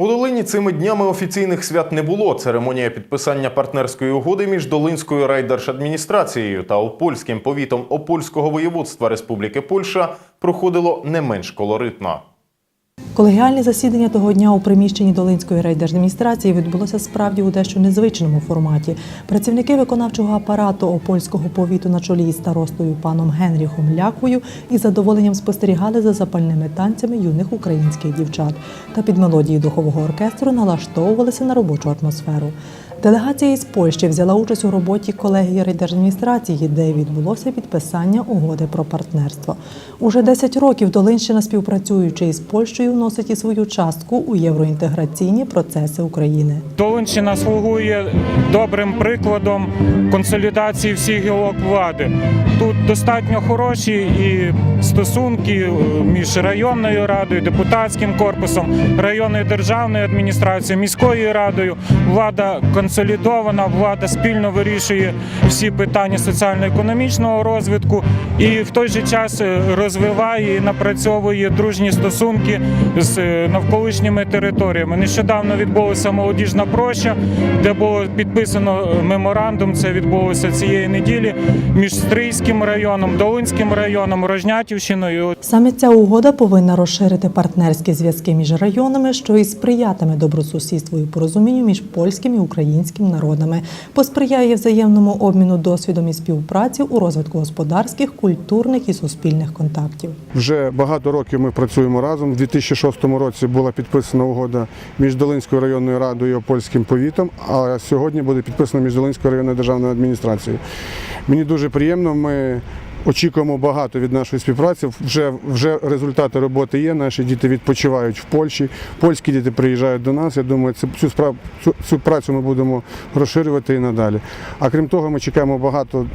У Долині цими днями офіційних свят не було. Церемонія підписання партнерської угоди між Долинською райдержадміністрацією та Опольським повітом Опольського воєводства Республіки Польща проходило не менш колоритно. Колегіальне засідання того дня у приміщенні Долинської райдержадміністрації відбулося справді у дещо незвичному форматі. Працівники виконавчого апарату Опольського повіту на чолі із старостою паном Генріхом Ляквою із задоволенням спостерігали за запальними танцями юних українських дівчат та під мелодії духового оркестру налаштовувалися на робочу атмосферу. Делегація із Польщі взяла участь у роботі колегії райдержадміністрації, де відбулося підписання угоди про партнерство. Уже 10 років Долинщина, співпрацюючи із Польщею, вносить і свою частку у євроінтеграційні процеси України. Долинщина слугує добрим прикладом консолідації всіх гілок влади. Тут достатньо хороші і стосунки е, між районною радою, депутатським корпусом, районною державною адміністрацією, міською радою. Влада консолідована, влада спільно вирішує всі питання соціально-економічного розвитку і в той же час е, розвиває і напрацьовує дружні стосунки з е, навколишніми територіями. Нещодавно відбулася молодіжна проща, де було підписано е, меморандум. Це відбулося цієї неділі між Стрийським районом, Долинським районом, Рожнятівщиною. Саме ця угода повинна розширити партнерські зв'язки між районами, що і сприятиме добросусідству і порозумінню між польським і українським народами, посприяє взаємному обміну досвідом і співпраці у розвитку господарських, культурних і суспільних контактів. Вже багато років ми працюємо разом. У 2006 році була підписана угода між Долинською районною радою і Опольським повітом, а сьогодні буде підписана між Долинською районною державною адміністрацією. Мені дуже приємно. Ми очікуємо багато від нашої співпраці. Вже, вже результати роботи є. Наші діти відпочивають в Польщі. Польські діти приїжджають до нас. Я думаю, цю, справ, цю, цю працю ми будемо розширювати і надалі. А крім того, ми чекаємо багато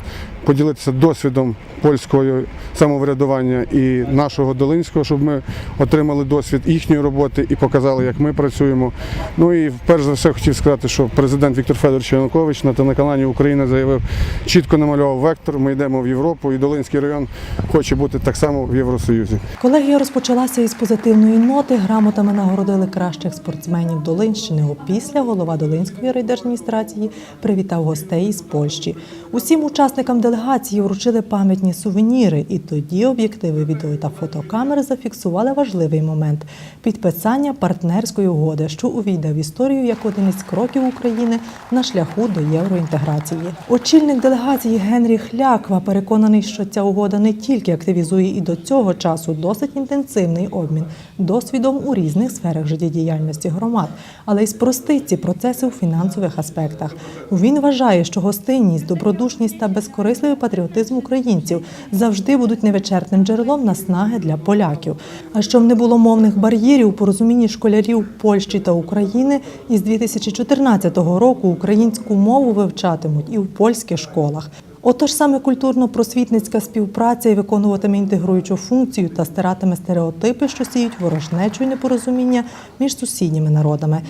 поділитися досвідом польського самоврядування і нашого Долинського, щоб ми отримали досвід їхньої роботи і показали, як ми працюємо. Ну і перш за все хотів сказати, що президент Віктор Федорович Янукович на телеканалі Україна заявив, чітко намалював вектор. Ми йдемо в Європу, і Долинський район хоче бути так само в Євросоюзі. Колегія розпочалася із позитивної ноти. Грамотами нагородили кращих спортсменів Долинщини. Опісля голова Долинської райдержадміністрації привітав гостей із Польщі. Усім учасникам делегації вручили пам'ятні сувеніри, і тоді об'єктиви відео та фотокамери зафіксували важливий момент підписання партнерської угоди, що увійде в історію як один із кроків України на шляху до євроінтеграції. Очільник делегації Генрі Хляква переконаний, що ця угода не тільки активізує і до цього часу досить інтенсивний обмін досвідом у різних сферах життєдіяльності громад, але й спростить ці процеси у фінансових аспектах. Він вважає, що гостинність, добродушність та безкорисливий патріотизм українців завжди будуть невичерпним джерелом наснаги для поляків. А щоб не було мовних бар'єрів у порозумінні школярів Польщі та України, із 2014 року українську мову вивчатимуть і в польських школах. Отож саме культурно-просвітницька співпраця і виконуватиме інтегруючу функцію та стиратиме стереотипи, що сіють ворожнечу і непорозуміння між сусідніми народами.